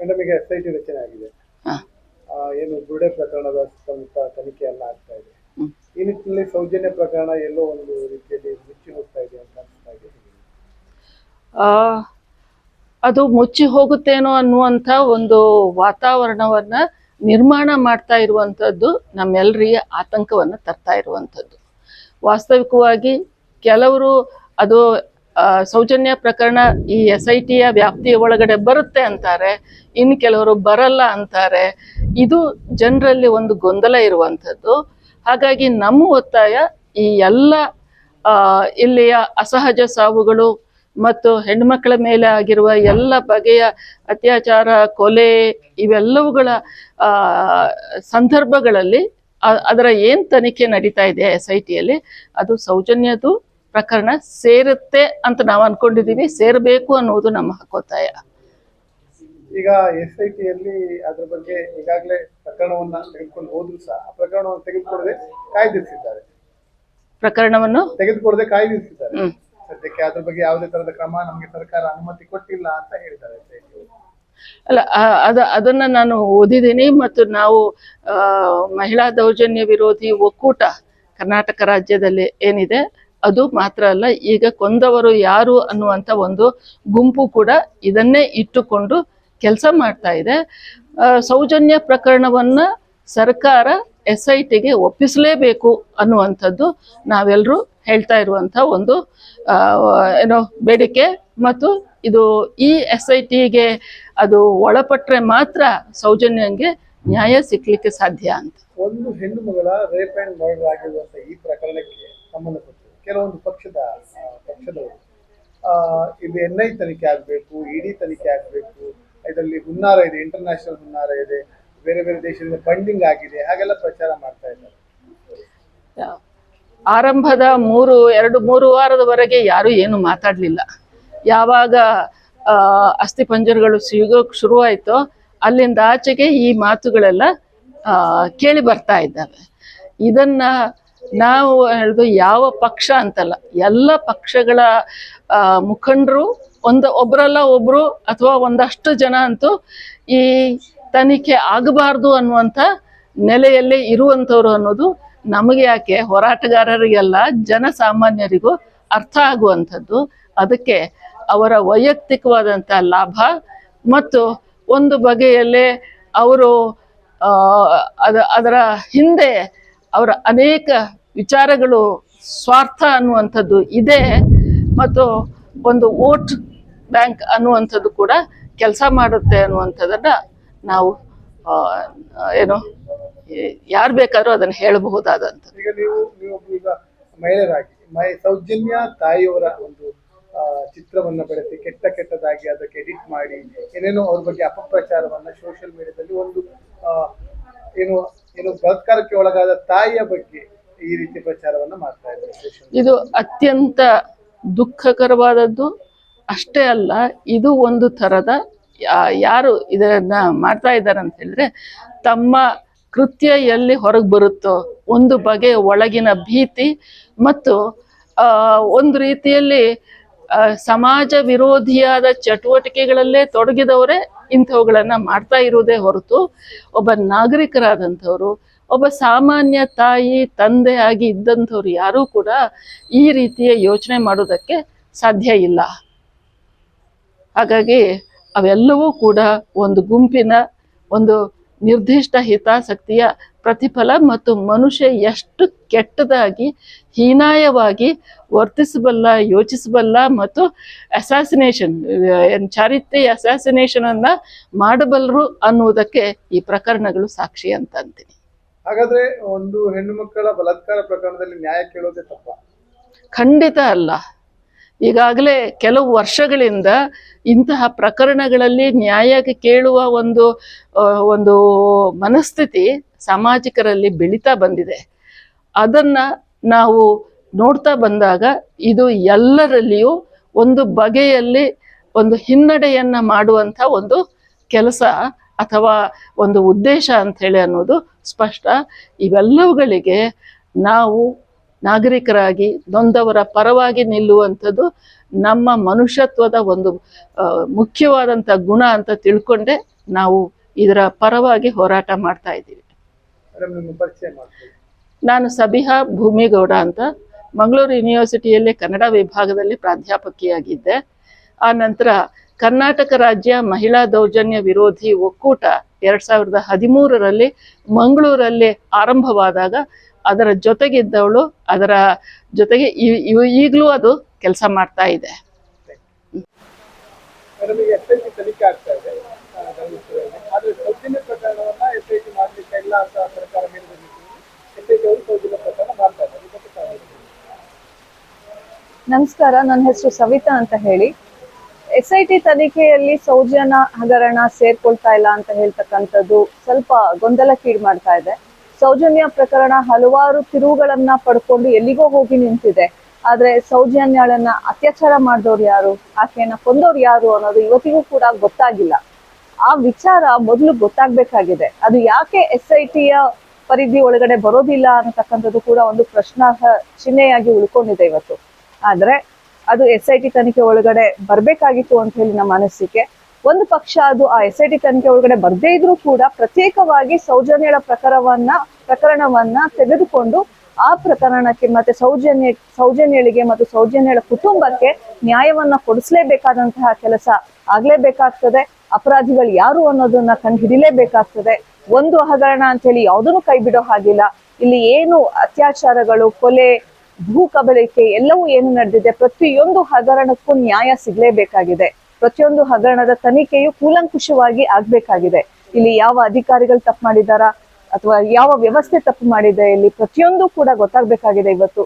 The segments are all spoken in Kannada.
ಮೇಡಮಿಗೆ ಎಸ್ ಐ ಟಿ ರಚನೆ ಆಗಿದೆ ಹಾ. ಆ, ಏನು ಗುಡೆ ಪ್ರಕರಣದ ಸುತ್ತಮುತ್ತ ತನಿಖೆ ಎಲ್ಲ ಆಗ್ತಾ ಇದೆ ಹ್ಮ್. ಈ ನಿಟ್ಟಿನಲ್ಲಿ ಸೌಜನ್ಯ ಪ್ರಕರಣ ಎಲ್ಲೋ ಒಂದು ರೀತಿಯಲ್ಲಿ ಮುಚ್ಚಿ ಹೋಗ್ತಾ ಇದೆ ಅಂತ ಅನಿಸ್ತಾ ಇದೆ ಆ, ಅದು ಮುಚ್ಚಿ ಹೋಗುತ್ತೇನೋ ಅನ್ನುವಂಥ ಒಂದು ವಾತಾವರಣವನ್ನ ನಿರ್ಮಾಣ ಮಾಡ್ತಾ ಇರುವಂಥದ್ದು ನಮ್ಮೆಲ್ಲರಿಗೆ ಆತಂಕವನ್ನು ತರ್ತಾ ಇರುವಂಥದ್ದು ವಾಸ್ತವಿಕವಾಗಿ ಕೆಲವರು ಅದು ಸೌಜನ್ಯ ಪ್ರಕರಣ ಈ ಎಸ್ ಐ ಟಿಯ ವ್ಯಾಪ್ತಿಯ ಒಳಗಡೆ ಬರುತ್ತೆ ಅಂತಾರೆ ಇನ್ನು ಕೆಲವರು ಬರಲ್ಲ ಅಂತಾರೆ. ಇದು ಜನರಲ್ಲಿ ಒಂದು ಗೊಂದಲ ಇರುವಂಥದ್ದು. ಹಾಗಾಗಿ ನಮ್ಮ ಒತ್ತಾಯ ಈ ಎಲ್ಲ ಇಲ್ಲಿಯ ಅಸಹಜ ಸಾವುಗಳು ಮತ್ತು ಹೆಣ್ಮಕ್ಳ ಮೇಲೆ ಆಗಿರುವ ಎಲ್ಲ ಬಗೆಯ ಅತ್ಯಾಚಾರ, ಕೊಲೆ ಇವೆಲ್ಲವುಗಳ ಸಂದರ್ಭಗಳಲ್ಲಿ ಅದರ ಏನು ತನಿಖೆ ನಡೀತಾ ಇದೆ ಎಸ್ ಐ ಟಿಯಲ್ಲಿ ಅದು ಸೌಜನ್ಯದು ಪ್ರಕರಣ ಸೇರುತ್ತೆ ಅಂತ ನಾವು ಅನ್ಕೊಂಡಿದೀವಿ. ಸೇರಬೇಕು ಅನ್ನೋದು ನಮ್ಮ ಹಕ್ಕೊತ್ತಾಯ ಈಗ ಎಸ್ ಐ ಟಿಯಲ್ಲಿ ಅದ್ರ ಬಗ್ಗೆ ಈಗಾಗಲೇ ಪ್ರಕರಣವನ್ನ ತೆಗೆದುಕೊಂಡು ಹೋದ್ರು ಸಹ ಆ ಪ್ರಕರಣವನ್ನು ತೆಗೆದುಕೊಡದೆ ಕಾಯ್ದಿರಿಸಿದ್ದಾರೆ. ಪ್ರಕರಣವನ್ನು? ತೆಗೆದುಕೊಡದೆ ಕಾಯ್ದಿರಿಸಿದ್ದಾರೆ. ಸದ್ಯಕ್ಕೆ ಅದ್ರ ಬಗ್ಗೆ ಯಾವುದೇ ತರದ ಕ್ರಮ ನಮಗೆ ಸರ್ಕಾರ ಅನುಮತಿ ಕೊಟ್ಟಿಲ್ಲ ಅಂತ ಹೇಳಿದ್ದಾರೆ. ಅಲ್ಲ ಅದ ಅದನ್ನ ನಾನು ಓದಿದ್ದೀನಿ ಮತ್ತು ನಾವು ಮಹಿಳಾ ದೌರ್ಜನ್ಯ ವಿರೋಧಿ ಒಕ್ಕೂಟ ಕರ್ನಾಟಕ ರಾಜ್ಯದಲ್ಲಿ ಏನಿದೆ ಅದು ಮಾತ್ರ ಅಲ್ಲ, ಈಗ ಕೊಂದವರು ಯಾರು ಅನ್ನುವಂಥ ಒಂದು ಗುಂಪು ಕೂಡ ಇದನ್ನೇ ಇಟ್ಟುಕೊಂಡು ಕೆಲಸ ಮಾಡ್ತಾ ಇದೆ. ಸೌಜನ್ಯ ಪ್ರಕರಣವನ್ನ ಸರ್ಕಾರ ಎಸ್ ಐ ಟಿಗೆ ಒಪ್ಪಿಸಲೇಬೇಕು ಅನ್ನುವಂಥದ್ದು ನಾವೆಲ್ಲರೂ ಹೇಳ್ತಾ ಇರುವಂಥ ಒಂದು ಏನೋ ಬೇಡಿಕೆ ಮತ್ತು ಇದು ಈ ಎಸ್ ಐ ಟಿಗೆ ಅದು ಒಳಪಟ್ಟರೆ ಮಾತ್ರ ಸೌಜನ್ಯಂಗೆ ನ್ಯಾಯ ಸಿಗ್ಲಿಕ್ಕೆ ಸಾಧ್ಯ ಅಂತ. ಒಂದು ಹೆಣ್ಣು ಮಗಳ ರೇಪ್ ಅಂಡ್ ಮರ್ಡರ್ ಈ ಪ್ರಕರಣಕ್ಕೆ ಸಂಬಂಧಪಟ್ಟು ಕೆಲವೊಂದು ಪಕ್ಷದ ಪಕ್ಷದವರು. ಇದು ಎನ್ ಐ ತನಿಖೆ ಆಗಬೇಕು ಇಡಿ ತನಿಖೆ ಆಗಬೇಕು, ಇದರಲ್ಲಿ ಹುನ್ನಾರ ಇದೆ ಇಂಟರ್ನ್ಯಾಷನಲ್ ಹುನ್ನಾರ ಇದೆ, ಬೇರೆ ಬೇರೆ ದೇಶದಿಂದ ಫಂಡಿಂಗ್ ಆಗಿದೆ, ಹಾಗೆಲ್ಲ ಪ್ರಚಾರ ಮಾಡ್ತಾ ಇದ್ದಾರೆ. ಆರಂಭದ ಮೂರು, ಎರಡು, ಮೂರು ವಾರದವರೆಗೆ ಯಾರು ಏನು ಮಾತಾಡಲಿಲ್ಲ. ಯಾವಾಗ ಅಸ್ಥಿ ಅಸ್ಥಿಪಂಜರಗಳು ಸಿಗೋಕ್ ಶುರುವಾಯಿತೋ, ಅಲ್ಲಿಂದ ಆಚೆಗೆ ಈ ಮಾತುಗಳೆಲ್ಲ ಕೇಳಿ ಬರ್ತಾ ಇದ್ದಾವೆ. ಇದನ್ನ ನಾವು ಹೇಳೋದು ಯಾವ ಪಕ್ಷ ಅಂತಲ್ಲ, ಎಲ್ಲ ಪಕ್ಷಗಳ ಮುಖಂಡರು ಒಂದು ಒಬ್ರಲ್ಲ ಒಬ್ರು ಅಥವಾ ಒಂದಷ್ಟು ಜನ ಅಂತೂ ಈ ತನಿಖೆ ಆಗಬಾರ್ದು ಅನ್ನುವಂಥ ನೆಲೆಯಲ್ಲಿ ಇರುವಂಥವ್ರು ಅನ್ನೋದು ನಮಗೆ ಯಾಕೆ ಹೋರಾಟಗಾರರಿಗೆಲ್ಲ ಜನಸಾಮಾನ್ಯರಿಗೂ ಅರ್ಥ ಆಗುವಂಥದ್ದು. ಅದಕ್ಕೆ ಅವರ ವೈಯಕ್ತಿಕವಾದಂಥ ಲಾಭ ಮತ್ತು ಒಂದು ಬಗೆಯಲ್ಲೇ ಅವರು ಅದ, ಅದರ ಹಿಂದೆ ಅವರ ಅನೇಕ ವಿಚಾರಗಳು ಸ್ವಾರ್ಥ ಅನ್ನುವಂಥದ್ದು ಇದೆ ಮತ್ತು ಒಂದು ವೋಟ್ ಬ್ಯಾಂಕ್ ಅನ್ನುವಂಥದ್ದು ಕೂಡ ಕೆಲಸ ಮಾಡುತ್ತೆ ಅನ್ನುವಂಥದ್ದನ್ನ ನಾವು ಏನು, ಯಾರು ಬೇಕಾದ್ರೂ ಅದನ್ನು ಹೇಳಬಹುದಾದಂಥ ಈಗ ನೀವು ನೀವು ಈಗ ಮಹಿಳೆಯರಾಗಿ ಮೈ ಸೌಜನ್ಯ ತಾಯಿಯವರ ಒಂದು ಚಿತ್ರವನ್ನು ಬೆಳೆಸಿ ಕೆಟ್ಟ ಕೆಟ್ಟದಾಗಿ ಅದಕ್ಕೆ ಎಡಿಟ್ ಮಾಡಿ, ಏನೇನೋ ಅವ್ರ ಬಗ್ಗೆ ಅಪಪ್ರಚಾರವನ್ನ ಸೋಷಿಯಲ್ ಮೀಡಿಯಾದಲ್ಲಿ ಒಂದು ಏನು ಏನು ಬಲಾತ್ಕಾರಕ್ಕೆ ಒಳಗಾದ ತಾಯಿಯ ಬಗ್ಗೆ ಈ ರೀತಿ ಪ್ರಚಾರವನ್ನು ಮಾಡ್ತಾ ಇದ್ದಾರೆ. ಇದು ಅತ್ಯಂತ ದುಃಖಕರವಾದದ್ದು. ಅಷ್ಟೇ ಅಲ್ಲ, ಇದು ಒಂದು ಥರದ ಯಾರು ಇದನ್ನ ಮಾಡ್ತಾ ಇದ್ದಾರೆ ಅಂತ ಹೇಳಿದ್ರೆ, ತಮ್ಮ ಕೃತ್ಯ ಎಲ್ಲಿ ಹೊರಗೆ ಬರುತ್ತೋ, ಒಂದು ಬಗೆಯ ಒಳಗಿನ ಭೀತಿ ಮತ್ತು ಒಂದು ರೀತಿಯಲ್ಲಿ ಸಮಾಜ ವಿರೋಧಿಯಾದ ಚಟುವಟಿಕೆಗಳಲ್ಲೇ ತೊಡಗಿದವರೇ ಇಂಥವುಗಳನ್ನ ಮಾಡ್ತಾ ಇರುವುದೇ ಹೊರತು ಒಬ್ಬ ನಾಗರಿಕರಾದಂಥವ್ರು, ಒಬ್ಬ ಸಾಮಾನ್ಯ ತಾಯಿ, ತಂದೆ ಆಗಿ ಇದ್ದಂಥವ್ರು ಯಾರೂ ಕೂಡ ಈ ರೀತಿಯ ಯೋಚನೆ ಮಾಡೋದಕ್ಕೆ ಸಾಧ್ಯ ಇಲ್ಲ. ಹಾಗಾಗಿ ಅವೆಲ್ಲವೂ ಕೂಡ ಒಂದು ಗುಂಪಿನ ಒಂದು ನಿರ್ದಿಷ್ಟ ಹಿತಾಸಕ್ತಿಯ ಪ್ರತಿಫಲ ಮತ್ತು ಮನುಷ್ಯ ಎಷ್ಟು ಕೆಟ್ಟದಾಗಿ ಹೀನಾಯವಾಗಿ ವರ್ತಿಸಬಲ್ಲ ಯೋಚಿಸಬಲ್ಲ ಮತ್ತು ಅಸಾಸಿನೇಷನ್ ಚಾರಿತ್ರ್ಯ ಅಸಾಸಿನೇಷನ್ ಅನ್ನ ಮಾಡಬಲ್ಲರು ಅನ್ನುವುದಕ್ಕೆ ಈ ಪ್ರಕರಣಗಳು ಸಾಕ್ಷಿ ಅಂತ ಅಂತೀನಿ ಹಾಗಾದ್ರೆ ಒಂದು ಹೆಣ್ಣು ಮಕ್ಕಳ ಬಲಾತ್ಕಾರ ಪ್ರಕರಣದಲ್ಲಿ ನ್ಯಾಯ ಕೇಳೋದೇ ತಪ್ಪ? ಖಂಡಿತ ಅಲ್ಲ. ಈಗಾಗಲೇ ಕೆಲವು ವರ್ಷಗಳಿಂದ ಇಂತಹ ಪ್ರಕರಣಗಳಲ್ಲಿ ನ್ಯಾಯಕ್ಕೆ ಕೇಳುವ ಒಂದು ಒಂದು ಮನಸ್ಥಿತಿ ಸಾಮಾಜಿಕರಲ್ಲಿ ಬೆಳೀತಾ ಬಂದಿದೆ. ಅದನ್ನ ನಾವು ನೋಡ್ತಾ ಬಂದಾಗ ಇದು ಎಲ್ಲರಲ್ಲಿಯೂ ಒಂದು ಬಗೆಯಲ್ಲಿ ಒಂದು ಹಿನ್ನಡೆಯನ್ನ ಮಾಡುವಂಥ ಒಂದು ಕೆಲಸ ಅಥವಾ ಒಂದು ಉದ್ದೇಶ ಅಂಥೇಳಿ ಅನ್ನೋದು ಸ್ಪಷ್ಟ. ಇವೆಲ್ಲವುಗಳಿಗೆ ನಾವು ನಾಗರಿಕರಾಗಿ ನೊಂದವರ ಪರವಾಗಿ ನಿಲ್ಲುವಂಥದ್ದು ನಮ್ಮ ಮನುಷ್ಯತ್ವದ ಒಂದು ಮುಖ್ಯವಾದಂಥ ಗುಣ ಅಂತ ತಿಳ್ಕೊಂಡೆ ನಾವು ಇದರ ಪರವಾಗಿ ಹೋರಾಟ ಮಾಡ್ತಾ ಇದ್ದೀವಿ. ನಾನು ಸಬಿಹಾ ಭೂಮಿಗೌಡ ಅಂತ ಮಂಗಳೂರು ಯೂನಿವರ್ಸಿಟಿಯಲ್ಲಿ ಕನ್ನಡ ವಿಭಾಗದಲ್ಲಿ ಪ್ರಾಧ್ಯಾಪಕಿಯಾಗಿದ್ದೆ. ಆ ನಂತರ ಕರ್ನಾಟಕ ರಾಜ್ಯ ಮಹಿಳಾ ದೌರ್ಜನ್ಯ ವಿರೋಧಿ ಒಕ್ಕೂಟ ಎರಡ್ ಸಾವಿರದ ಹದಿಮೂರರಲ್ಲಿ ಮಂಗಳೂರಲ್ಲಿ ಆರಂಭವಾದಾಗ ಅದರ ಜೊತೆಗಿದ್ದವಳು ಅದರ ಜೊತೆಗೆ ಇ- ಇವ- ಈಗಲೂ ಅದು ಕೆಲಸ ಮಾಡ್ತಾ ಇದೆ? ನಮಸ್ಕಾರ. ನನ್ನ ಹೆಸರು ಸವಿತಾ ಅಂತ ಹೇಳಿ. ಎಸ್ ಐ ಟಿ ತನಿಖೆಯಲ್ಲಿ ಸೌಜನ್ಯ ಹಗರಣ ಸೇರ್ಕೊಳ್ತಾ ಇಲ್ಲ ಅಂತ ಹೇಳ್ತಕ್ಕಂಥದ್ದು ಸ್ವಲ್ಪ ಗೊಂದಲಕ್ಕೀಡು ಮಾಡ್ತಾ ಇದೆ. ಸೌಜನ್ಯ ಪ್ರಕರಣ ಹಲವಾರು ತಿರುವುಗಳನ್ನ ಪಡ್ಕೊಂಡು ಎಲ್ಲಿಗೋ ಹೋಗಿ ನಿಂತಿದೆ. ಆದ್ರೆ ಸೌಜನ್ಯಳನ್ನ ಅತ್ಯಾಚಾರ ಮಾಡಿದವ್ರು ಯಾರು? ಆಕೆಯನ್ನ ಕೊಂದವ್ರು ಯಾರು ಅನ್ನೋದು ಇವತ್ತಿಗೂ ಕೂಡ ಗೊತ್ತಾಗಿಲ್ಲ. ಆ ವಿಚಾರ ಮೊದಲು ಗೊತ್ತಾಗ್ಬೇಕಾಗಿದೆ. ಅದು ಯಾಕೆ ಎಸ್ ಐ ಟಿಯ ಪರಿಧಿ ಒಳಗಡೆ ಬರೋದಿಲ್ಲ ಅನ್ನತಕ್ಕಂಥದ್ದು ಕೂಡ ಒಂದು ಪ್ರಶ್ನಾರ್ಹ ಚಿಹ್ನೆಯಾಗಿ ಉಳ್ಕೊಂಡಿದೆ ಇವತ್ತು. ಆದ್ರೆ ಅದು ಎಸ್ ಐ ಟಿ ತನಿಖೆ ಒಳಗಡೆ ಬರ್ಬೇಕಾಗಿತ್ತು ಅಂತ ಹೇಳಿ ನಮ್ಮ ಅನಿಸಿಕೆ. ಒಂದು ಪಕ್ಷ ಅದು ಆ ಎಸ್ ಐ ತನಿಖೆ ಒಳಗಡೆ ಬರ್ದೇ ಇದ್ರೂ ಕೂಡ ಪ್ರತ್ಯೇಕವಾಗಿ ಸೌಜನ್ಯಳ ಪ್ರಕರಣವನ್ನ ಪ್ರಕರಣವನ್ನ ತೆಗೆದುಕೊಂಡು ಆ ಪ್ರಕರಣಕ್ಕೆ ಮತ್ತೆ ಸೌಜನ್ಯ, ಸೌಜನ್ಯಳಿಗೆ ಮತ್ತು ಸೌಜನ್ಯಳ ಕುಟುಂಬಕ್ಕೆ ನ್ಯಾಯವನ್ನ ಕೊಡಿಸಲೇಬೇಕಾದಂತಹ ಕೆಲಸ ಆಗ್ಲೇಬೇಕಾಗ್ತದೆ. ಅಪರಾಧಿಗಳು ಯಾರು ಅನ್ನೋದನ್ನ ಕಂಡು ಹಿಡಿಲೇಬೇಕಾಗ್ತದೆ ಒಂದು ಹಗರಣ ಅಂತ ಹೇಳಿ ಯಾವುದನ್ನು ಕೈ ಬಿಡೋ ಹಾಗಿಲ್ಲ. ಇಲ್ಲಿ ಏನು ಅತ್ಯಾಚಾರಗಳು, ಕೊಲೆ ಭೂ ಕಬಳಿಕೆ ಎಲ್ಲವೂ ಏನು ನಡೆದಿದೆ. ಪ್ರತಿಯೊಂದು ಹಗರಣಕ್ಕೂ ನ್ಯಾಯ ಸಿಗ್ಲೇಬೇಕಾಗಿದೆ. ಪ್ರತಿಯೊಂದು ಹಗರಣದ ತನಿಖೆಯು ಕೂಲಂಕುಷವಾಗಿ ಆಗ್ಬೇಕಾಗಿದೆ. ಇಲ್ಲಿ ಯಾವ ಅಧಿಕಾರಿಗಳು ತಪ್ಪು ಮಾಡಿದಾರಾ ಅಥವಾ ಯಾವ ವ್ಯವಸ್ಥೆ ತಪ್ಪು ಮಾಡಿದೆ? ಇಲ್ಲಿ ಪ್ರತಿಯೊಂದು ಕೂಡ ಗೊತ್ತಾಗ್ಬೇಕಾಗಿದೆ ಇವತ್ತು.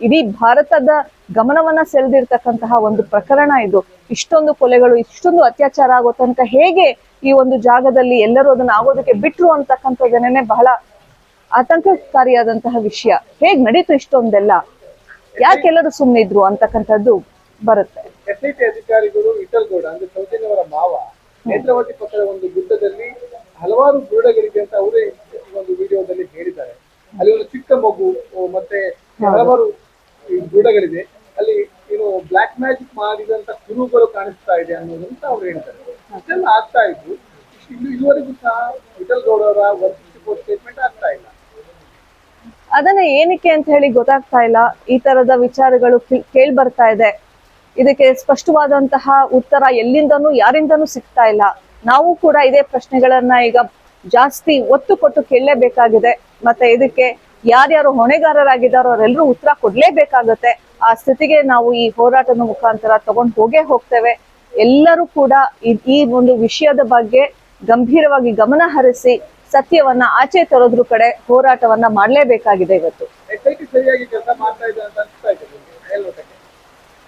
ಇಡೀ ಭಾರತದ ಗಮನವನ್ನ ಸೆಳೆದಿರ್ತಕ್ಕಂತಹ ಒಂದು ಪ್ರಕರಣ ಇದು. ಇಷ್ಟೊಂದು ಕೊಲೆಗಳು, ಇಷ್ಟೊಂದು ಅತ್ಯಾಚಾರ ಆಗೋ ತನಕ ಹೇಗೆ ಈ ಒಂದು ಜಾಗದಲ್ಲಿ ಎಲ್ಲರೂ ಅದನ್ನ ಆಗೋದಕ್ಕೆ ಬಿಟ್ರು ಅಂತಕ್ಕಂಥದ್ದನ್ನೇ ಬಹಳ ಆತಂಕಕಾರಿಯಾದಂತಹ ವಿಷಯ. ಹೇಗ್ ನಡೀತು ಇಷ್ಟೊಂದೆಲ್ಲ? ಯಾಕೆಲ್ಲರೂ ಸುಮ್ಮನಿದ್ರು ಅಂತಕ್ಕಂಥದ್ದು? ಬರುತ್ತೆ. ಎಸ್ಐಟಿ ಅಧಿಕಾರಿಗಳು ಟಿ ಅಧಿಕಾರಿಗಳು ಅಂದ್ರೆ ಅಂದ್ರೆ ಸೌಜನ್ಯವರ ಮಾವ ನೇತ್ರಾವತಿ ಪಕ್ಕದ ಒಂದು ಗುಡ್ಡದಲ್ಲಿ ಹಲವಾರು ಗುರುಡಗಳಿದೆ ಅಂತ ಅವರೇ ಈ ಒಂದು ವಿಡಿಯೋದಲ್ಲಿ ಹೇಳಿದ್ದಾರೆ. ಅಲ್ಲಿ ಒಂದು ಚಿಕ್ಕ ಮಗು ಮತ್ತೆ ಹಲವಾರು ಈ ಗುಡ್ಡಗಳಿದೆ ಅಲ್ಲಿ ಏನು ಬ್ಲಾಕ್ ಮ್ಯಾಜಿಕ್ ಮಾಡಿದಂತ ಕುರುಗಳು ಕಾಣಿಸ್ತಾ ಇದೆ ಅನ್ನೋದಂತ ಅವ್ರು ಹೇಳ್ತಾರೆ. ಇದೆಲ್ಲ ಆಗ್ತಾ ಇದ್ದು ಇನ್ನು ಇದುವರೆಗೂ ಸಹ ವಿಠಲ್ಗೌಡ ಅವರ ಸ್ಟೇಟ್ಮೆಂಟ್ ಆಗ್ತಾ ಇಲ್ಲ. ಅದನ್ನ ಏನಕ್ಕೆ ಅಂತ ಹೇಳಿ ಗೊತ್ತಾಗ್ತಾ ಇಲ್ಲ. ಈ ತರದ ವಿಚಾರಗಳು ಕೇಳಿ ಬರ್ತಾ ಇದೆ. ಇದಕ್ಕೆ ಸ್ಪಷ್ಟವಾದಂತಹ ಉತ್ತರ ಎಲ್ಲಿಂದನೂ ಯಾರಿಂದನೂ ಸಿಗ್ತಾ ಇಲ್ಲ. ನಾವು ಕೂಡ ಇದೇ ಪ್ರಶ್ನೆಗಳನ್ನ ಈಗ ಜಾಸ್ತಿ ಒತ್ತು ಕೊಟ್ಟು ಕೇಳಲೇಬೇಕಾಗಿದೆ. ಮತ್ತೆ ಇದಕ್ಕೆ ಯಾರ್ಯಾರು ಹೊಣೆಗಾರರಾಗಿದ್ದಾರೋ ಅವರೆಲ್ಲರೂ ಉತ್ತರ ಕೊಡ್ಲೇಬೇಕಾಗತ್ತೆ. ಆ ಸ್ಥಿತಿಗೆ ನಾವು ಈ ಹೋರಾಟದ ಮುಖಾಂತರ ತಗೊಂಡು ಹೋಗೇ ಹೋಗ್ತೇವೆ. ಎಲ್ಲರೂ ಕೂಡ ಈ- ಒಂದು ವಿಷಯದ ಬಗ್ಗೆ ಗಂಭೀರವಾಗಿ ಗಮನ ಹರಿಸಿ ಸತ್ಯವನ್ನ ಆಚೆ ತರೋದ್ರ ಕಡೆ ಹೋರಾಟವನ್ನ ಮಾಡಲೇಬೇಕಾಗಿದೆ ಇವತ್ತು.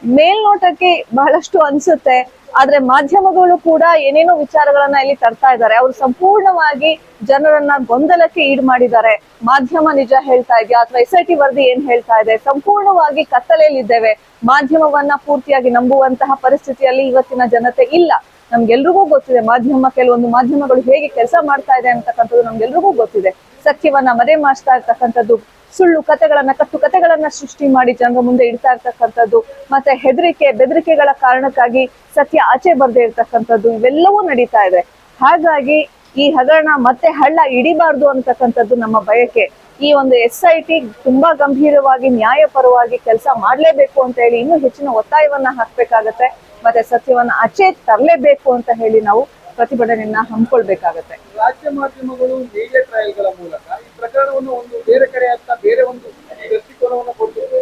ಮೇಲ್ನೋಟಕ್ಕೆ ಬಹಳಷ್ಟು ಅನ್ಸುತ್ತೆ. ಆದ್ರೆ ಮಾಧ್ಯಮಗಳು ಕೂಡ ಏನೇನೋ ವಿಚಾರಗಳನ್ನ ಇಲ್ಲಿ ತರ್ತಾ ಇದ್ದಾರೆ. ಅವರು ಸಂಪೂರ್ಣವಾಗಿ ಜನರನ್ನ ಗೊಂದಲಕ್ಕೆ ಈಡ್ ಮಾಡಿದ್ದಾರೆ. ಮಾಧ್ಯಮ ನಿಜ ಹೇಳ್ತಾ ಇದೆಯಾ? ಅಥವಾ ಎಸ್ ಐ ಟಿ ವರದಿ ಏನ್ ಹೇಳ್ತಾ ಇದೆ? ಸಂಪೂರ್ಣವಾಗಿ ಕತ್ತಲೆಯಲ್ಲಿದ್ದೇವೆ. ಮಾಧ್ಯಮವನ್ನ ಪೂರ್ತಿಯಾಗಿ ನಂಬುವಂತಹ ಪರಿಸ್ಥಿತಿಯಲ್ಲಿ ಇವತ್ತಿನ ಜನತೆ ಇಲ್ಲ. ನಮ್ಗೆಲ್ರಿಗೂ ಗೊತ್ತಿದೆ. ಮಾಧ್ಯಮ, ಕೆಲವೊಂದು ಮಾಧ್ಯಮಗಳು ಹೇಗೆ ಕೆಲಸ ಮಾಡ್ತಾ ಇದೆ ಅಂತಕ್ಕಂಥದ್ದು ನಮ್ಗೆಲ್ರಿಗೂ ಗೊತ್ತಿದೆ. ಸತ್ಯವನ್ನ ಮರೆ ಮಾಡ್ತಾ ಇರ್ತಕ್ಕಂಥದ್ದು, ಸುಳ್ಳು ಕಥೆಗಳನ್ನ ಕಟ್ಟು ಕಥೆಗಳನ್ನ ಸೃಷ್ಟಿ ಮಾಡಿ ಜನರ ಮುಂದೆ ಇಡ್ತಾ ಇರ್ತಕ್ಕಂಥದ್ದು, ಮತ್ತೆ ಹೆದರಿಕೆ, ಬೆದರಿಕೆಗಳ ಕಾರಣಕ್ಕಾಗಿ ಸತ್ಯ ಆಚೆ ಬರದೇ ಇರ್ತಕ್ಕಂಥದ್ದು, ಇವೆಲ್ಲವೂ ನಡೀತಾ ಇದೆ. ಹಾಗಾಗಿ ಈ ಹಗರಣ ಮತ್ತೆ ಹಳ್ಳ ಇಡಿಬಾರ್ದು ಅಂತಕ್ಕಂಥದ್ದು ನಮ್ಮ ಬಯಕೆ. ಈ ಒಂದು ಎಸ್ ಐ ಟಿ ತುಂಬಾ ಗಂಭೀರವಾಗಿ, ನ್ಯಾಯಪರವಾಗಿ ಕೆಲಸ ಮಾಡಲೇಬೇಕು ಅಂತ ಹೇಳಿ ಇನ್ನೂ ಹೆಚ್ಚಿನ ಒತ್ತಾಯವನ್ನ ಹಾಕ್ಬೇಕಾಗತ್ತೆ. ಮತ್ತೆ ಸತ್ಯವನ್ನ ಆಚೆ ತರಲೇಬೇಕು ಅಂತ ಹೇಳಿ ನಾವು ಪ್ರತಿಭಟನೆಯನ್ನ ಹಮ್ಮಿಕೊಳ್ಬೇಕಾಗತ್ತೆ. ರಾಜ್ಯ ಮಾಧ್ಯಮಗಳು ಮೀಡಿಯಾ ಟ್ರಯಲ್ಗಳ ಮೂಲಕ ಈ ಪ್ರಕರಣವನ್ನು ಒಂದು ಬೇರೆ ಕಡೆ ಅಂತ ಬೇರೆ ಒಂದು ದೃಷ್ಟಿಕೋನವನ್ನು ಕೊಟ್ಟಿದ್ದು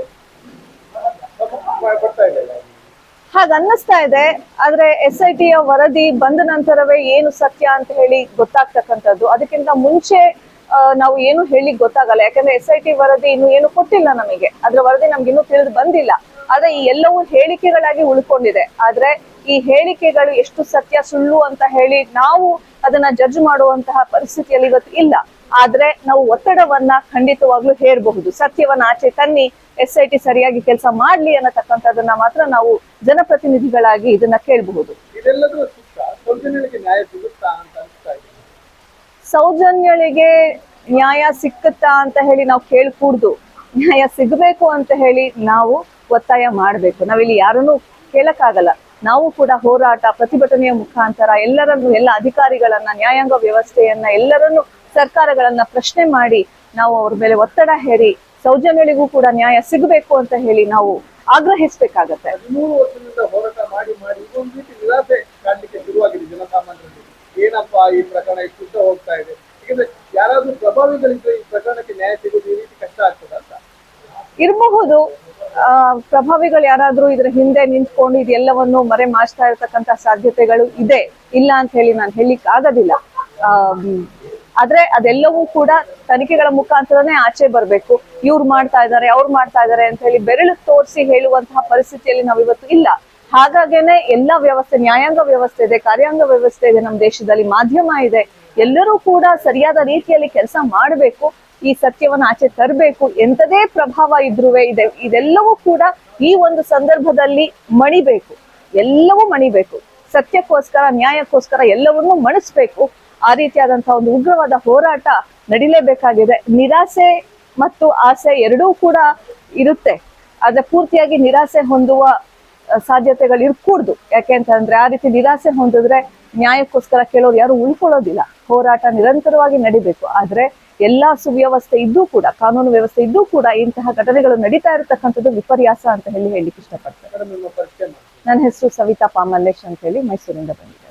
ಬರ್ತಾ ಇದೆ ಹಾಗ ಅನ್ನಿಸ್ತಾ ಇದೆ ಆದ್ರೆ ಎಸ್ ಐ ಟಿಯ ವರದಿ ಬಂದ ನಂತರವೇ ಏನು ಸತ್ಯ ಅಂತ ಹೇಳಿ ಗೊತ್ತಾಗ್ತಕ್ಕಂಥದ್ದು. ಅದಕ್ಕಿಂತ ಮುಂಚೆ ನಾವು ಏನು ಹೇಳಿ ಗೊತ್ತಾಗಲ್ಲ. ಯಾಕಂದ್ರೆ ಎಸ್ ಐ ಟಿ ವರದಿ ಇನ್ನು ಏನು ಕೊಟ್ಟಿಲ್ಲ ನಮಗೆ. ಅದ್ರ ವರದಿ ನಮ್ಗೆ ಇನ್ನೂ ತಿಳಿದು ಬಂದಿಲ್ಲ. ಆದ್ರೆ ಈ ಎಲ್ಲವೂ ಹೇಳಿಕೆಗಳಾಗಿ ಉಳ್ಕೊಂಡಿದೆ. ಆದ್ರೆ ಈ ಹೇಳಿಕೆಗಳು ಎಷ್ಟು ಸತ್ಯ, ಸುಳ್ಳು ಅಂತ ಹೇಳಿ ನಾವು ಅದನ್ನ ಜಡ್ಜ್ ಮಾಡುವಂತಹ ಪರಿಸ್ಥಿತಿಯಲ್ಲಿ ಇವತ್ತು ಇಲ್ಲ. ಆದ್ರೆ ನಾವು ಒತ್ತಡವನ್ನ ಖಂಡಿತವಾಗ್ಲೂ ಹೇರಬಹುದು. ಸತ್ಯವನ್ನ ಆಚೆ ತನ್ನಿ ಎಸ್ ಐ ಟಿ ಸರಿಯಾಗಿ ಕೆಲಸ ಮಾಡ್ಲಿ ಅನ್ನತಕ್ಕಂಥದ್ದನ್ನ ಮಾತ್ರ ನಾವು ಜನಪ್ರತಿನಿಧಿಗಳಾಗಿ ಇದನ್ನ ಕೇಳಬಹುದು ಇದೆಲ್ಲದರ ಸುತ್ತ ಸೌಜನ್ಯಗಳಿಗೆ ನ್ಯಾಯ ಸಿಗುತ್ತಾ ಅಂತ ಅನಿಸ್ತಾ ಇದೆ ಸೌಜನ್ಯಳಿಗೆ ನ್ಯಾಯ ಸಿಕ್ಕುತ್ತಾ ಅಂತ ಹೇಳಿ ನಾವು ಕೇಳ್ಕೂಡ್ದು. ನ್ಯಾಯ ಸಿಗಬೇಕು ಅಂತ ಹೇಳಿ ನಾವು ಒತ್ತಾಯ ಮಾಡಬೇಕು. ನಾವಿಲ್ಲಿ ಯಾರನ್ನು ಕೇಳಕ್ಕಾಗಲ್ಲ. ನಾವು ಕೂಡ ಹೋರಾಟ, ಪ್ರತಿಭಟನೆಯ ಮುಖಾಂತರ ಎಲ್ಲರನ್ನು, ಎಲ್ಲ ಅಧಿಕಾರಿಗಳನ್ನ, ನ್ಯಾಯಾಂಗ ವ್ಯವಸ್ಥೆಯನ್ನ, ಎಲ್ಲರನ್ನು ಸರ್ಕಾರಗಳನ್ನ ಪ್ರಶ್ನೆ ಮಾಡಿ ನಾವು ಅವ್ರ ಮೇಲೆ ಒತ್ತಡ ಹೇರಿ ಸೌಜನ್ಯಗಳಿಗೂ ಕೂಡ ನ್ಯಾಯ ಸಿಗಬೇಕು ಅಂತ ಹೇಳಿ ನಾವು ಆಗ್ರಹಿಸಬೇಕಾಗತ್ತೆ. ಮೂರು ವರ್ಷದಿಂದ ಹೋರಾಟ ಮಾಡಿ ಮಾಡಿ ಒಂದು ರೀತಿ ನಿರಾಸೆ ಕಾಣಲಿಕ್ಕೆ ಶುರುವಾಗಿದೆ ಜನಸಾಮಾನ್ಯರಲ್ಲಿ. ಏನಪ್ಪಾ ಈ ಪ್ರಕರಣ ಇಷ್ಟು ಹೋಗ್ತಾ ಇದೆ? ಯಾಕಂದ್ರೆ ಯಾರಾದ್ರೂ ಪ್ರಭಾವಿಗಳಿದ್ರೆ ಈ ಪ್ರಕರಣಕ್ಕೆ ನ್ಯಾಯ ಸಿಗೋದು ಈ ರೀತಿ ಕಷ್ಟ ಆಗ್ತದ ಅಂತ? ಇರಬಹುದು. ಪ್ರಭಾವಿಗಳು ಯಾರಾದ್ರೂ ಇದ್ರ ಹಿಂದೆ ನಿಂತ್ಕೊಂಡು ಇದೆಲ್ಲವನ್ನು ಮರೆ ಮಾಡ್ತಾ ಇರ್ತಕ್ಕಂತ ಸಾಧ್ಯತೆಗಳು ಇದೆ. ಇಲ್ಲ ಅಂತ ಹೇಳಿ ನಾನು ಹೇಳಿಕ್ ಆಗೋದಿಲ್ಲ. ಆದ್ರೆ ಅದೆಲ್ಲವೂ ಕೂಡ ತನಿಖೆಗಳ ಮುಖಾಂತರನೇ ಆಚೆ ಬರ್ಬೇಕು. ಇವ್ರು ಮಾಡ್ತಾ ಇದ್ದಾರೆ, ಅವ್ರು ಮಾಡ್ತಾ ಇದ್ದಾರೆ ಅಂತ ಹೇಳಿ ಬೆರಳು ತೋರಿಸಿ ಹೇಳುವಂತಹ ಪರಿಸ್ಥಿತಿಯಲ್ಲಿ ನಾವಿವತ್ತು ಇಲ್ಲ. ಹಾಗಾಗೇನೆ ಎಲ್ಲ ವ್ಯವಸ್ಥೆ, ನ್ಯಾಯಾಂಗ ವ್ಯವಸ್ಥೆ ಇದೆ, ಕಾರ್ಯಾಂಗ ವ್ಯವಸ್ಥೆ ಇದೆ ನಮ್ಮ ದೇಶದಲ್ಲಿ, ಮಾಧ್ಯಮ ಇದೆ, ಎಲ್ಲರೂ ಕೂಡ ಸರಿಯಾದ ರೀತಿಯಲ್ಲಿ ಕೆಲಸ ಮಾಡಬೇಕು, ಈ ಸತ್ಯವನ್ನು ಆಚೆ ತರಬೇಕು ಎಂತದೇ ಪ್ರಭಾವ ಇದ್ರುವೆ ಇದೆ, ಇದೆಲ್ಲವೂ ಕೂಡ ಈ ಒಂದು ಸಂದರ್ಭದಲ್ಲಿ ಮಣಿಬೇಕು, ಎಲ್ಲವೂ ಮಣಿಬೇಕು, ಸತ್ಯಕ್ಕೋಸ್ಕರ, ನ್ಯಾಯಕ್ಕೋಸ್ಕರ ಎಲ್ಲವನ್ನೂ ಮಣಿಸ್ಬೇಕು, ಆ ರೀತಿಯಾದಂತಹ ಒಂದು ಉಗ್ರವಾದ ಹೋರಾಟ ನಡಿಲೇಬೇಕಾಗಿದೆ, ನಿರಾಸೆ ಮತ್ತು ಆಸೆ ಎರಡೂ ಕೂಡ ಇರುತ್ತೆ, ಆದ್ರೆ ಪೂರ್ತಿಯಾಗಿ ನಿರಾಸೆ ಹೊಂದುವ ಸಾಧ್ಯತೆಗಳು ಇರ್ಕೂಡ್ದು. ಯಾಕೆ ಅಂತಂದ್ರೆ ಆ ರೀತಿ ನಿರಾಸೆ ಹೊಂದಿದ್ರೆ ನ್ಯಾಯಕ್ಕೋಸ್ಕರ ಕೇಳೋರು ಯಾರು ಉಳ್ಕೊಳ್ಳೋದಿಲ್ಲ. ಹೋರಾಟ ನಿರಂತರವಾಗಿ ನಡಿಬೇಕು. ಆದ್ರೆ ಎಲ್ಲಾ ಸುವ್ಯವಸ್ಥೆ ಇದ್ದೂ ಕೂಡ ಕಾನೂನು ವ್ಯವಸ್ಥೆ ಇದ್ದೂ ಕೂಡ ಇಂತಹ ಘಟನೆಗಳು ನಡೀತಾ ಇರತಕ್ಕಂಥದ್ದು ವಿಪರ್ಯಾಸ ಅಂತ ಹೇಳಿ ಹೇಳಲಿಕ್ಕೆ ಇಷ್ಟಪಡ್ತಾರೆ ನನ್ನ ಹೆಸರು ಸವಿತಾ ಪಾಮಲ್ಲೇಶ್ ಅಂತ ಹೇಳಿ ಮೈಸೂರಿಂದ ಬಂದಿದ್ದೀನಿ.